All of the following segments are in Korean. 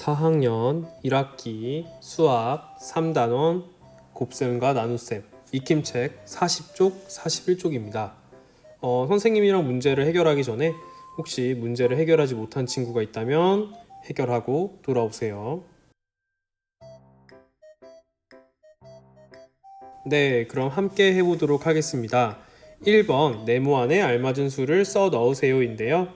4학년 1학기 수학 3단원 곱셈과 나눗셈 익힘책 40쪽 41쪽입니다. 어, 선생님이랑 문제를 해결하기 전에 혹시 문제를 해결하지 못한 친구가 있다면 해결하고 돌아오세요. 네, 그럼 함께 해보도록 하겠습니다. 1번 네모 안에 알맞은 수를 써 넣으세요 인데요.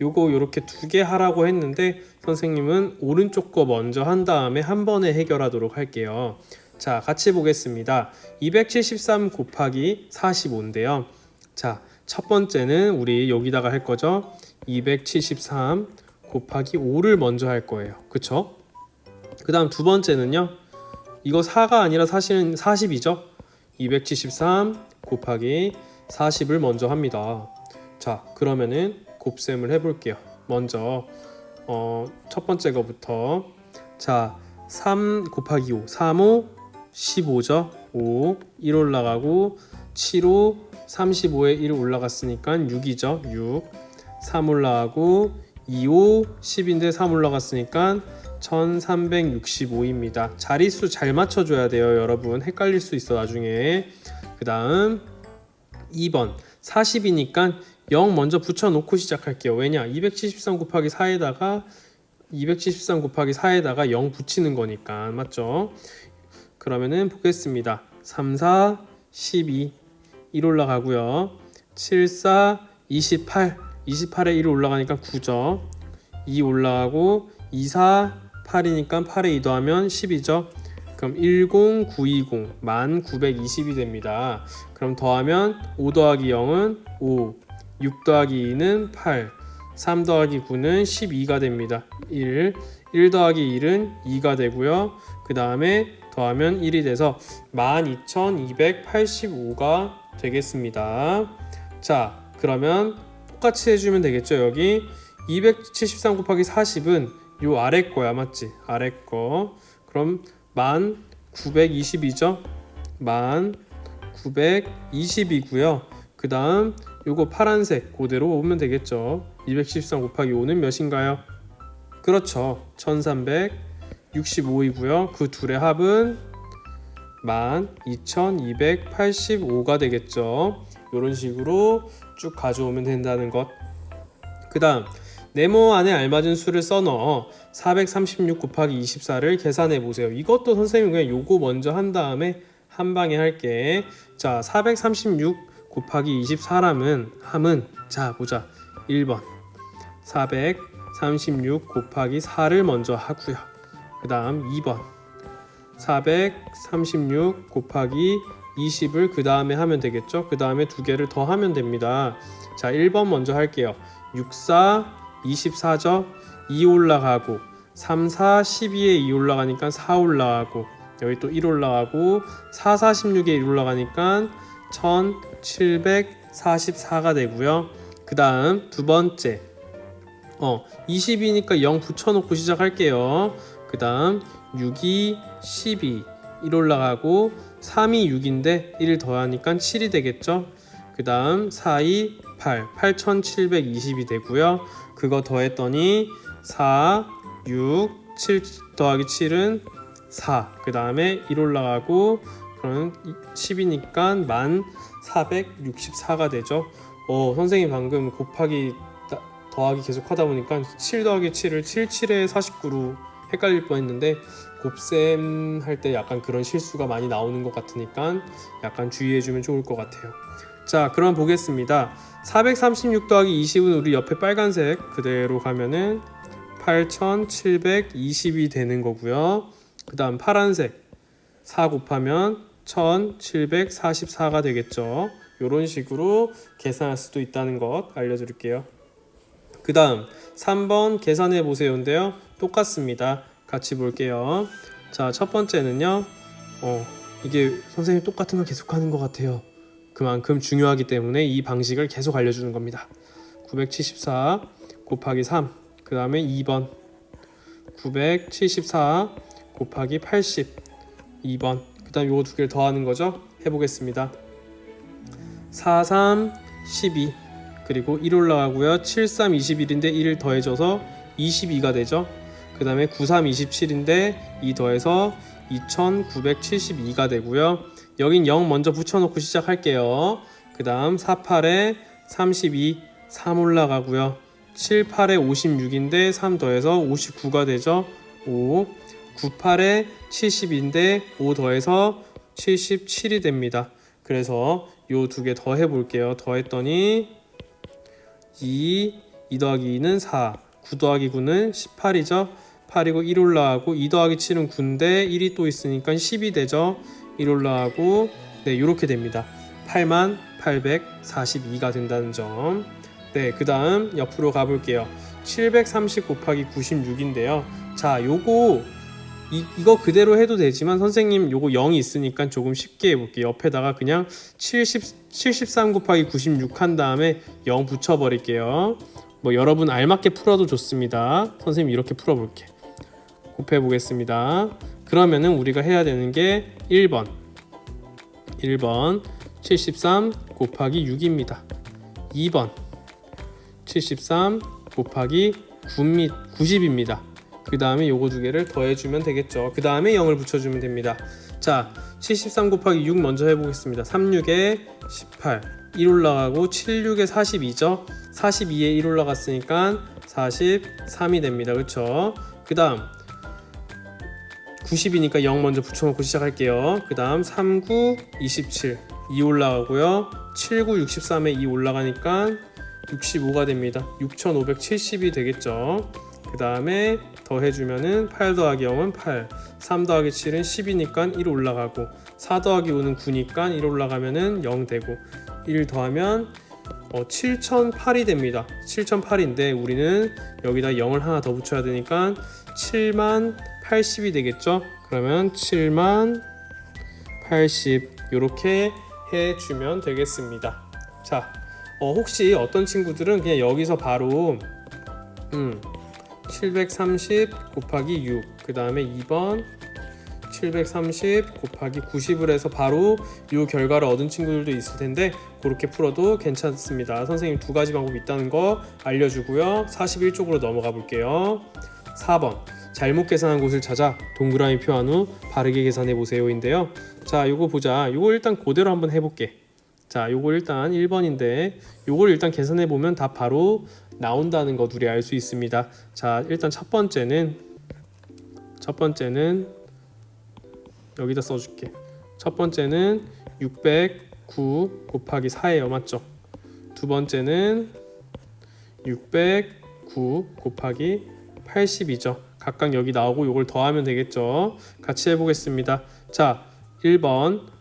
요거 이렇게 두 개 하라고 했는데 선생님은 오른쪽 거 먼저 한 다음에 한 번에 해결하도록 할게요. 자, 같이 보겠습니다. 273 곱하기 45인데요. 자, 첫 번째는 우리 여기다가 할 거죠. 273 곱하기 5를 먼저 할 거예요. 그쵸? 그 다음 두 번째는요. 이거 4가 아니라 사실은 40이죠. 273 곱하기 40을 먼저 합니다. 자, 그러면은 곱셈을 해볼게요. 먼저 어, 첫 번째 거부터 자, 3 곱하기 5, 3, 5, 15죠. 5, 1 올라가고 7, 5, 35에 1 올라갔으니까 6이죠. 6, 3 올라가고 2, 5, 10인데 3 올라갔으니까 1365입니다. 자릿수 잘 맞춰줘야 돼요, 여러분. 헷갈릴 수 있어, 나중에. 그 다음 2번 40이니까 0 먼저 붙여놓고 시작할게요. 왜냐? 273 곱하기 4에다가 273 곱하기 4에다가 0 붙이는 거니까 맞죠? 그러면은 보겠습니다. 3, 4, 12 1 올라가고요. 7, 4, 28 28에 1 올라가니까 9죠. 2 올라가고 2, 4, 8이니까 8에 2 더하면 10이죠. 그럼 10920 1920이 됩니다. 그럼 더하면 5 더하기 0은 5, 6 더하기 2는 8, 3 더하기 9는 12가 됩니다. 1, 1 더하기 1은 2가 되고요. 그 다음에 더하면 1이 돼서 12285가 되겠습니다. 자, 그러면 똑같이 해주면 되겠죠. 여기 273 곱하기 40은 요 아래 거야, 맞지? 아래 거. 그럼 만 920이죠. 만 920이고요. 그 다음 요거 파란색 그대로 오면 되겠죠. 213 곱하기 5는 몇인가요? 그렇죠. 1365이고요. 그 둘의 합은 12,285가 되겠죠. 이런 식으로 쭉 가져오면 된다는 것. 그 다음 네모 안에 알맞은 수를 써넣어 436 곱하기 24를 계산해 보세요. 이것도 선생님 그냥 요거 먼저 한 다음에 한 방에 할게. 자, 436 곱하기 24람은 함은 자 보자. 1번 436 곱하기 4를 먼저 하고요. 그 다음 2번 436 곱하기 20을 그 다음에 하면 되겠죠. 그 다음에 두 개를 더 하면 됩니다. 자, 1번 먼저 할게요. 64 24죠. 2 올라가고 3 4 12에 2 올라가니까 4 올라가고 여기 또 1 올라가고 4 46에 1 올라가니까 1744가 되고요. 그 다음 두 번째 어 20이니까 0 붙여놓고 시작할게요. 그 다음 6이 12 1 올라가고 3이 6인데 1 더하니까 7이 되겠죠. 그 다음 4이 8 8720이 되고요. 그거 더했더니 4 6 7 더하기 7은 4. 그 다음에 1 올라가고 그럼 10이니까 만 464가 되죠. 어, 선생님 방금 곱하기 따- 더하기 계속 하다 보니까 7 더하기 7을 77에 49로 헷갈릴 뻔했는데 곱셈 할 때 약간 그런 실수가 많이 나오는 것 같으니까 약간 주의해주면 좋을 것 같아요. 자, 그럼 보겠습니다. 436 더하기 20은 우리 옆에 빨간색 그대로 가면은 8720이 되는 거고요. 그 다음 파란색 4 곱하면 1744가 되겠죠. 이런 식으로 계산할 수도 있다는 것 알려드릴게요. 그 다음 3번 계산해 보세요인데요. 똑같습니다. 같이 볼게요. 자, 첫 번째는요. 어, 이게 선생님 똑같은 거 계속 하는 것 같아요. 그만큼 중요하기 때문에 이 방식을 계속 알려주는 겁니다. 974 곱하기 3, 그 다음에 2번 974 곱하기 80, 2번 그 다음 요거 두 개를 더하는 거죠. 해보겠습니다. 4, 3, 12 그리고 1 올라가고요. 7, 3, 21인데 1을 더해줘서 22가 되죠. 그그 다음에 93, 27인데 2 더해서 2972가 되고요. 여긴 0 먼저 붙여놓고 시작할게요. 그 다음 4, 8에 32, 3 올라가고요. 7, 8에 56인데 3 더해서 59가 되죠. 5, 9, 8에 70인데 5 더해서 77이 됩니다. 그래서 요 두 개 더해 볼게요. 더했더니 2, 2 더하기 2는 4, 9 더하기 9는 18이죠. 8이고 1 올라가고 2 더하기 7은 9인데 1이 또 있으니까 10이 되죠. 1 올라가고 네 이렇게 됩니다. 8만 842가 된다는 점. 네, 그 다음 옆으로 가볼게요. 730 곱하기 96인데요. 자, 요거 이, 이거 그대로 해도 되지만 선생님 요거 0이 있으니까 조금 쉽게 해볼게요. 옆에다가 그냥 70, 73 곱하기 96 한 다음에 0 붙여버릴게요. 뭐 여러분 알맞게 풀어도 좋습니다. 선생님 이렇게 풀어볼게. 곱해 보겠습니다. 그러면은 우리가 해야 되는 게 1번. 1번 73 곱하기 6입니다. 2번 73 곱하기 9미, 90입니다. 그 다음에 요거 두 개를 더해주면 되겠죠. 그 다음에 0을 붙여주면 됩니다. 자, 73 곱하기 6 먼저 해보겠습니다. 36에 18, 1 올라가고 76에 42죠. 42에 1 올라갔으니까 43이 됩니다. 그렇죠? 그 다음 90이니까 0 먼저 붙여놓고 시작할게요. 그 다음 39, 27, 2 올라가고요. 79, 63에 2 올라가니까 65가 됩니다. 6570이 되겠죠. 그 다음에 더해주면은 8 더하기 0은 8, 3 더하기 7은 10이니까 1 올라가고 4 더하기 5는 9니까 1 올라가면은 0 되고 1 더하면 어, 7008이 됩니다. 7008인데 우리는 여기다 0을 하나 더 붙여야 되니까 7만 80이 되겠죠. 그러면 7만 80 이렇게 해주면 되겠습니다. 자, 어, 혹시 어떤 친구들은 그냥 여기서 바로 음, 730 곱하기 6, 그 다음에 2번 730 곱하기 90을 해서 바로 이 결과를 얻은 친구들도 있을 텐데 그렇게 풀어도 괜찮습니다. 선생님 두 가지 방법이 있다는 거 알려주고요. 41쪽으로 넘어가 볼게요. 4번 잘못 계산한 곳을 찾아 동그라미 표한 후 바르게 계산해 보세요인데요. 자, 요거 보자. 요거 일단 그대로 한번 해볼게. 자, 요거 일단 1번인데 요걸 일단 계산해 보면 답 바로 나온다는 거 우리 알 수 있습니다. 자, 일단 첫 번째는 첫 번째는 여기다 써 줄게. 첫 번째는 609 곱하기 4예요, 맞죠? 두 번째는 609 곱하기 80이죠. 각각 여기 나오고 이걸 더하면 되겠죠. 같이 해 보겠습니다. 자, 1번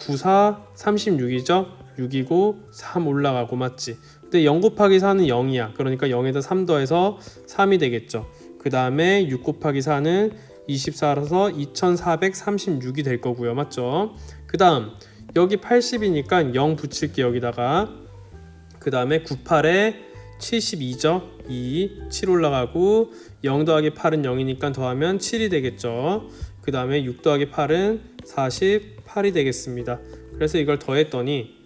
94 36이죠. 6이고 3 올라가고 맞지? 근데 0 곱하기 4는 0이야. 그러니까 0에다 3 더해서 3이 되겠죠. 그 다음에 6 곱하기 4는 24라서 2436이 될 거고요. 맞죠? 그 다음 여기 80이니까 0 붙일게 여기다가 그 다음에 98에 72죠. 2, 7 올라가고 0 더하기 8은 0이니까 더하면 7이 되겠죠. 그 다음에 6 더하기 8은 48이 되겠습니다. 그래서 이걸 더했더니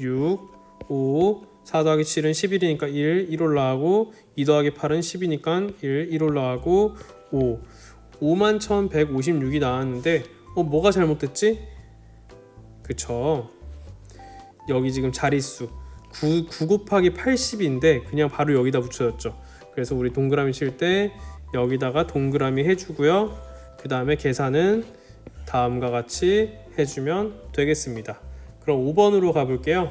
6, 5, 4 더하기 7은 11이니까 1, 1 올라가고 2 더하기 8은 10이니까 1, 1 올라가고 5 5만 1156이 나왔는데 어 뭐가 잘못됐지? 그쵸 여기 지금 자릿수 9, 9 곱하기 80인데 그냥 바로 여기다 붙여졌죠 그래서 우리 동그라미 칠 때 여기다가 동그라미 해주고요 그 다음에 계산은 다음과 같이 해주면 되겠습니다 그럼 5번으로 가볼게요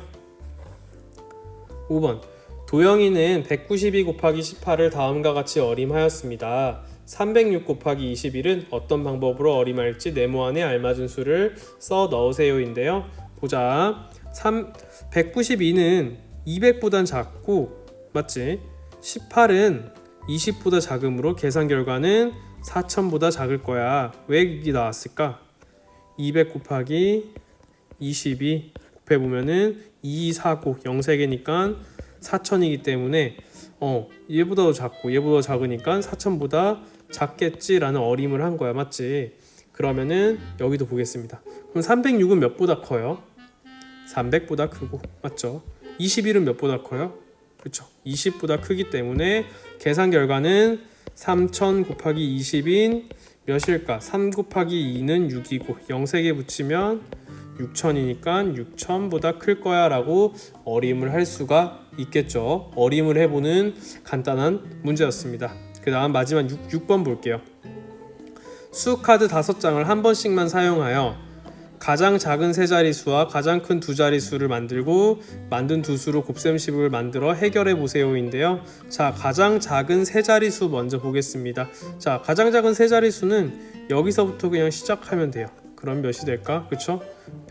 5번 도영이는 192 곱하기 18을 다음과 같이 어림하였습니다. 306 곱하기 21은 어떤 방법으로 어림할지 네모 안에 알맞은 수를 써 넣으세요인데요. 보자. 3 192는 200보단 작고 맞지? 18은 20보다 작으므로 계산 결과는 4000보다 작을 거야. 왜 이게 나왔을까? 200 곱하기 22 곱해 보면은 2, 4, 9, 0 3개니까 4천이기 때문에 어 얘보다 더 작고 얘보다 더 작으니까 4천보다 작겠지라는 어림을 한 거야 맞지? 그러면은 여기도 보겠습니다. 그럼 306은 몇보다 커요? 300보다 크고 맞죠? 21은 몇보다 커요? 그렇죠. 20보다 크기 때문에 계산 결과는 3000 곱하기 20인 몇일까? 3 곱하기 2는 6이고 0 3개 붙이면 6000이니까 6000보다 클 거야 라고 어림을 할 수가 있겠죠. 어림을 해보는 간단한 문제였습니다. 그 다음 마지막 6, 6번 볼게요. 수 카드 5장을 한 번씩만 사용하여 가장 작은 세 자릿수와 가장 큰 두 자릿수를 만들고 만든 두 수로 곱셈식을 만들어 해결해 보세요인데요. 자, 가장 작은 세 자릿수 먼저 보겠습니다. 자, 가장 작은 세 자릿수는 여기서부터 그냥 시작하면 돼요. 그럼 몇이 될까? 그쵸?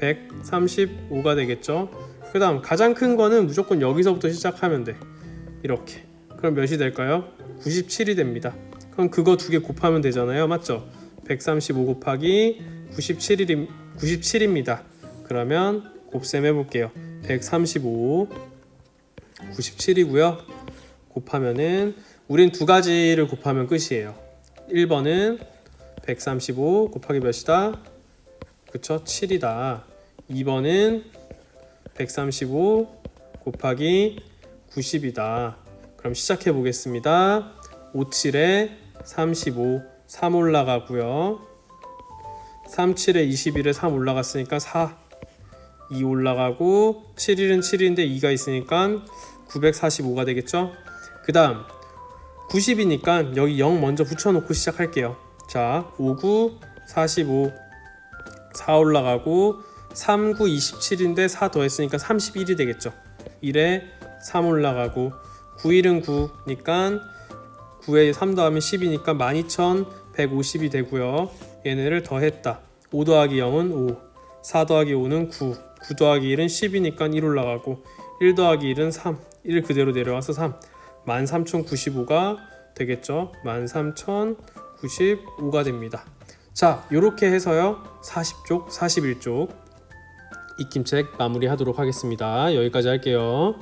135가 되겠죠? 그 다음 가장 큰 거는 무조건 여기서부터 시작하면 돼. 이렇게. 그럼 몇이 될까요? 97이 됩니다. 그럼 그거 두 개 곱하면 되잖아요. 맞죠? 135 곱하기 97이 97입니다. 그러면 곱셈 해볼게요. 135 97이고요. 곱하면은 우린 두 가지를 곱하면 끝이에요. 1번은 135 곱하기 몇이다? 그쵸? 7이다. 2번은 135 곱하기 90이다. 그럼 시작해 보겠습니다. 57에 35, 3 올라가고요. 37에 21에 3 올라갔으니까 4, 2 올라가고 7일은 7인데 2가 있으니까 945가 되겠죠? 그 다음 90이니까 여기 0 먼저 붙여놓고 시작할게요. 자, 59, 45, 4 올라가고 3, 9, 27인데 4 더했으니까 31이 되겠죠. 1에 3 올라가고 9일은 9니까 9에 3 더하면 10이니까 12,150이 되고요. 얘네를 더했다. 5 더하기 0은 5, 4 더하기 5는 9, 9 더하기 1은 10이니까 1 올라가고 1 더하기 1은 3, 1 그대로 내려와서 3, 13,095가 되겠죠. 13,095가 됩니다. 자, 이렇게 해서요. 40쪽, 41쪽 익힘책 마무리하도록 하겠습니다. 여기까지 할게요.